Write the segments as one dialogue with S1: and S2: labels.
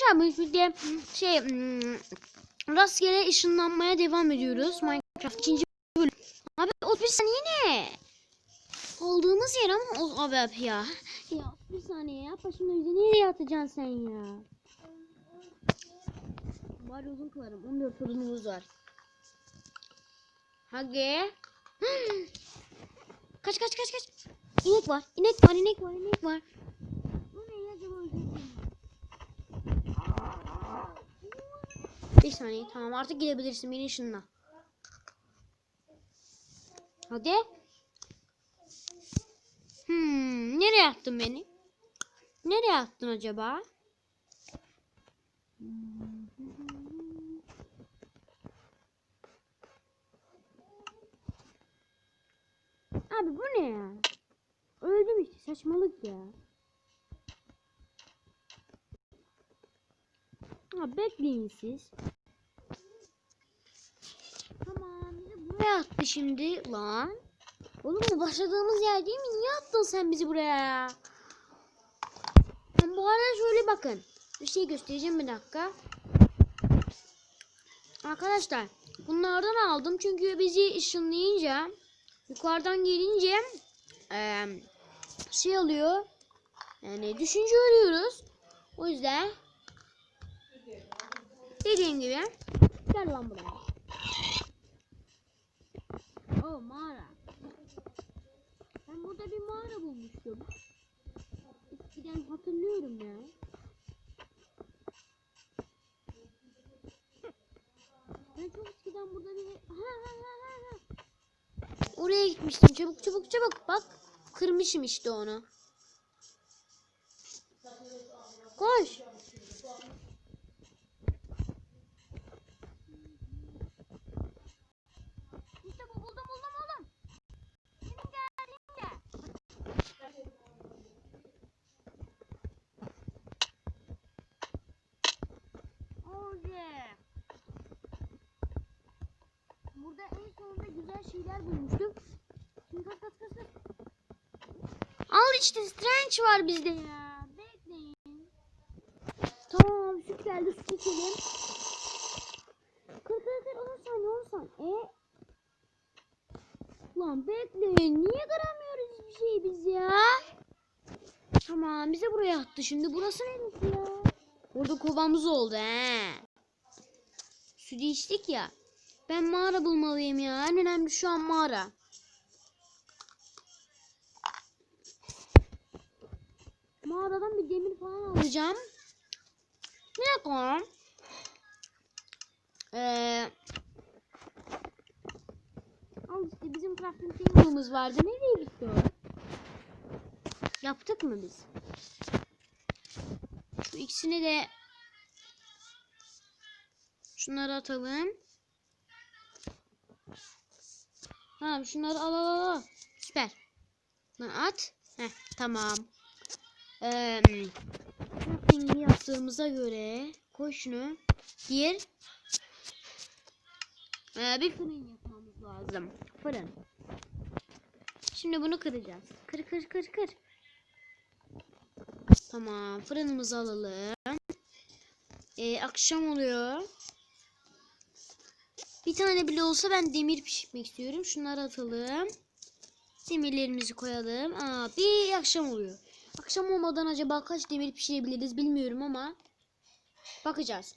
S1: Arkadaşlar bu şimdi şey hmm, rastgele ışınlanmaya devam ediyoruz. Minecraft ikinci bölüm. Abi 31 saniye ne? Olduğumuz yer ama o abi abi ya. Ya bir saniye ya başımın önünde nereye atacaksın sen ya? Var uzun kılarım 14 odunumuz var. Hadi. kaç kaç kaç kaç. İnek var inek var inek var inek var. Bu ne ya acaba Bir saniye tamam artık gidebilirsin beni ışınla. Hadi. Hmm, nereye attın beni? Nereye attın acaba? Abi bu ne ya? Öldüm işte saçmalık ya. Ha bekleyin siz. Tamam buraya attı şimdi lan. Oğlum bu başladığımız yer değil mi? Niye attın sen bizi buraya ya? Ben bu arada şöyle bakın. Bir şey göstereceğim bir dakika. Arkadaşlar bunlardan aldım çünkü bizi ışınlayınca yukarıdan gelince eee, şey oluyor. Yani düşünce ölüyoruz. O yüzden dediğim gibi gel lan buraya. Oh mağara. Ben burada bir mağara bulmuştum. Eskiden hatırlıyorum ya. Ben çok eskiden burada bir... Ha, ha, ha, ha, ha. Oraya gitmiştim. Çabuk çabuk çabuk. Bak kırmışım işte onu. Koş. Sonunda güzel şeyler bulmuştum. Şimdi kaç kaç kaç. Al işte strange var bizde ya. Bekleyin. Tamam süt geldi süt içelim. Kır kır kır 10 saniye 10 saniye. E? Lan bekleyin. Niye kıramıyoruz hiçbir şey biz ya? Tamam bize buraya attı şimdi. Burası neresi ya? Orada kovamız oldu he. Sütü içtik ya. Ben mağara bulmalıyım ya. En önemli şu an mağara. Mağaradan bir demir falan alacağım. Bir dakika. Ee, al işte bizim crafting table'ımız vardı. Nereye gitti o? Yaptık mı biz? Şu ikisini de şunları atalım. Tamam şunları al al al. Süper. At. Heh tamam. Crafting'i yaptığımıza göre koy şunu. Diğer ee, bir fırın yapmamız lazım. Fırın. Şimdi bunu kıracağız. Kır kır kır kır. Tamam fırınımızı alalım. Ee, akşam oluyor. Bir tane bile olsa ben demir pişirmek istiyorum. Şunları atalım. Demirlerimizi koyalım. Aa, bir akşam oluyor. Akşam olmadan acaba kaç demir pişirebiliriz bilmiyorum ama bakacağız.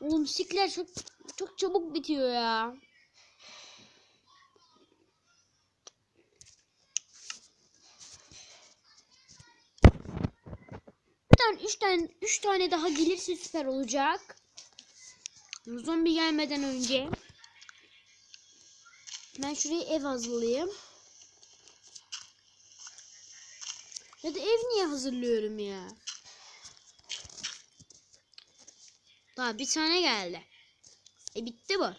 S1: Oğlum sikler çok çok çabuk bitiyor ya. Bir tane, üç tane, üç tane daha gelirse süper olacak. Zombi gelmeden önce. Ben şuraya ev hazırlayayım. Ya da ev niye hazırlıyorum ya? Daha bir tane geldi. E bitti bu.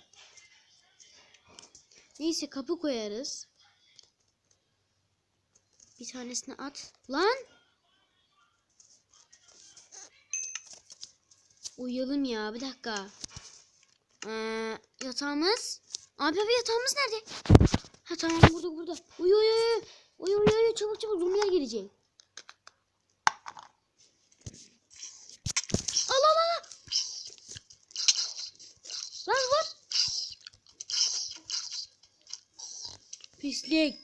S1: Neyse kapı koyarız. Bir tanesini at. Lan! Uyuyalım ya bir dakika. Ee, yatağımız. Abi abi yatağımız nerede? Ha tamam burada burada. Uyu uyu uyu. Uyu uyu uyu çabuk çabuk zombiler gelecek. Al al al. Lan vur. Pislik.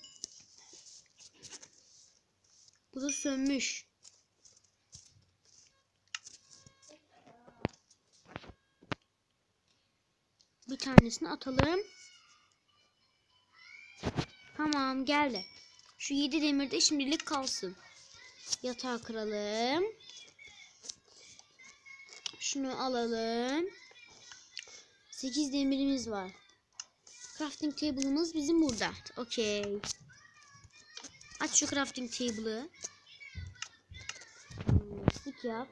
S1: Bu da sönmüş. Bir tanesini atalım. Tamam geldi. Şu yedi demir de şimdilik kalsın. Yatağı kıralım. Şunu alalım. 8 demirimiz var. Crafting table'ımız bizim burada. Okey. Aç şu crafting table'ı. Stick yap.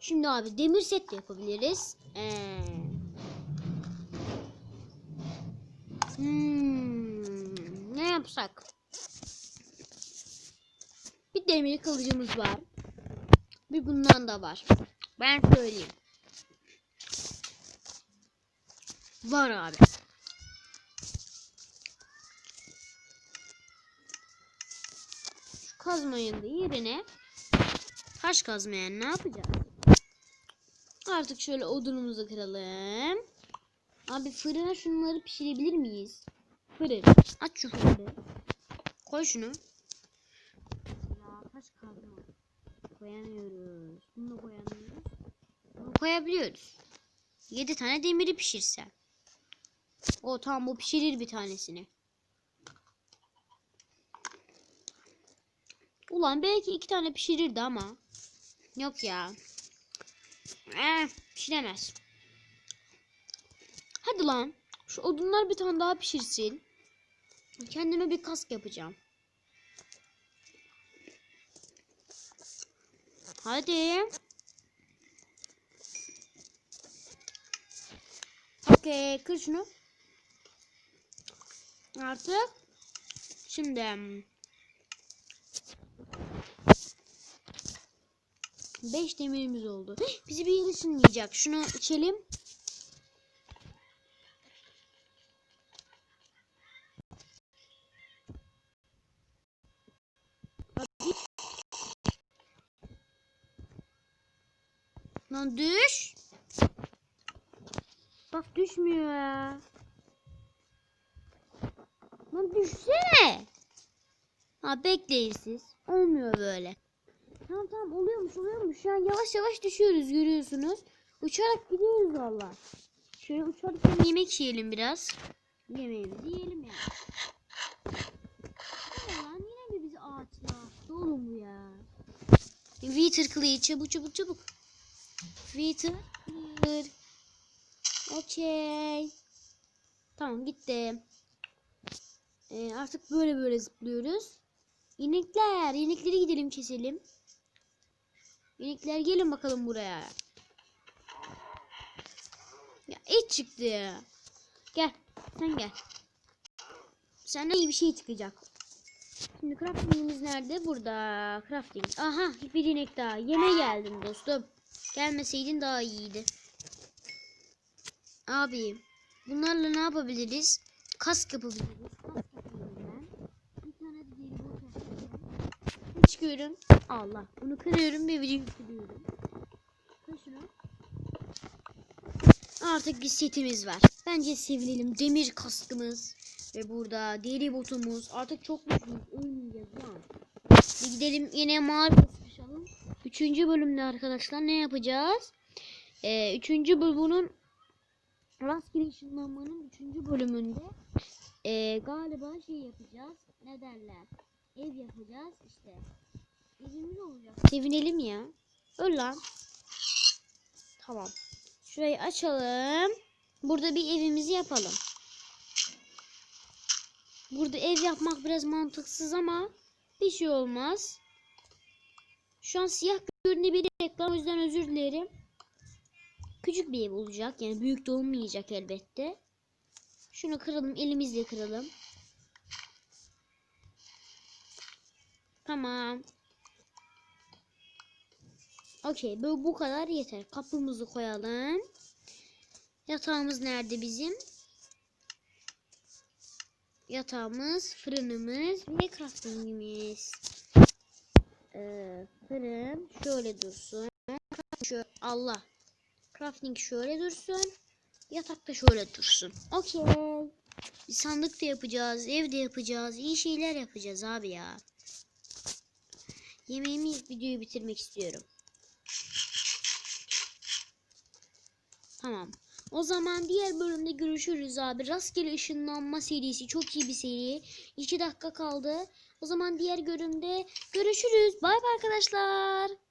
S1: Şimdi abi demir set de yapabiliriz. Ee. Hmm, ne yapsak? Bir demir kılıcımız var. Bir bundan da var. Ben söyleyeyim. Var abi. Şu kazmayın da yerine taş kazmayan ne yapacağız? Artık şöyle odunumuzu kıralım. Abi fırına şunları pişirebilir miyiz? Fırın. Aç şu fırını. Koy şunu. Ya taş kazma. Koyamıyoruz. Bunu da koyamıyoruz. Bunu koyabiliyoruz. 7 tane demiri pişirse. O tamam bu pişirir bir tanesini. Ulan belki iki tane pişirirdi ama. Yok ya. Eh, pişiremez. Hadi lan. Şu odunlar bir tane daha pişirsin. Kendime bir kask yapacağım. Hadi. Okey, kır şunu. Artık şimdi beş demirimiz oldu. Bizi bir yere ışınlayacak. Şunu içelim. Lan düş. Bak düşmüyor ya. Lan düşsene. Ha bekleyin siz. Olmuyor böyle. Tamam tamam oluyormuş oluyormuş. Şu yavaş yavaş düşüyoruz görüyorsunuz. Uçarak gidiyoruz valla. Şöyle uçarken yemek yiyelim biraz. Yemeğimizi yiyelim ya. Lan yine mi bizi ağaçla oğlum bu ya? Wither kılığı çabuk çabuk çabuk. Wither. Okey. Tamam gitti. Ee, artık böyle böyle zıplıyoruz. İnekler, inekleri gidelim keselim. İnekler gelin bakalım buraya. Ya et çıktı ya. Gel, sen gel. Senden iyi bir şey çıkacak. Şimdi craftingimiz nerede? Burada. Crafting. Aha, bir inek daha. Yeme geldim dostum. Gelmeseydin daha iyiydi. Abi, bunlarla ne yapabiliriz? Kask yapabiliriz. Kask yapıyorum. Çıkıyorum. Allah. Bunu kırıyorum ve video. Kır şunu. Artık bir setimiz var. Bence sevinelim. Demir kaskımız. Ve burada deri botumuz. Artık çok güçlüyüz. Ölmeyeceğiz lan. Bir gidelim yine mağara sıkışalım. Üçüncü bölümde arkadaşlar ne yapacağız? Ee, üçüncü bölümün rastgele ışınlanmanın üçüncü bölümünde ee, galiba şey yapacağız. Ne derler? Ev yapacağız işte. Evimiz olacak. Sevinelim ya. Öl lan. Tamam. Şurayı açalım. Burada bir evimizi yapalım. Burada ev yapmak biraz mantıksız ama bir şey olmaz. Şu an siyah görünebilir ekran o yüzden özür dilerim. Küçük bir ev olacak yani büyük de olmayacak elbette. Şunu kıralım elimizle kıralım. Tamam. Okey bu, bu kadar yeter. Kapımızı koyalım. Yatağımız nerede bizim? Yatağımız, fırınımız ve craftingimiz. Ee, fırın şöyle dursun. Allah. Crafting şöyle dursun. Yatak da şöyle dursun. Okey. Sandık da yapacağız, ev de yapacağız, iyi şeyler yapacağız abi ya. Yemeğimi videoyu bitirmek istiyorum. Tamam. O zaman diğer bölümde görüşürüz abi. Rastgele ışınlanma serisi çok iyi bir seri. 2 dakika kaldı. O zaman diğer bölümde görüşürüz. Bay bay arkadaşlar.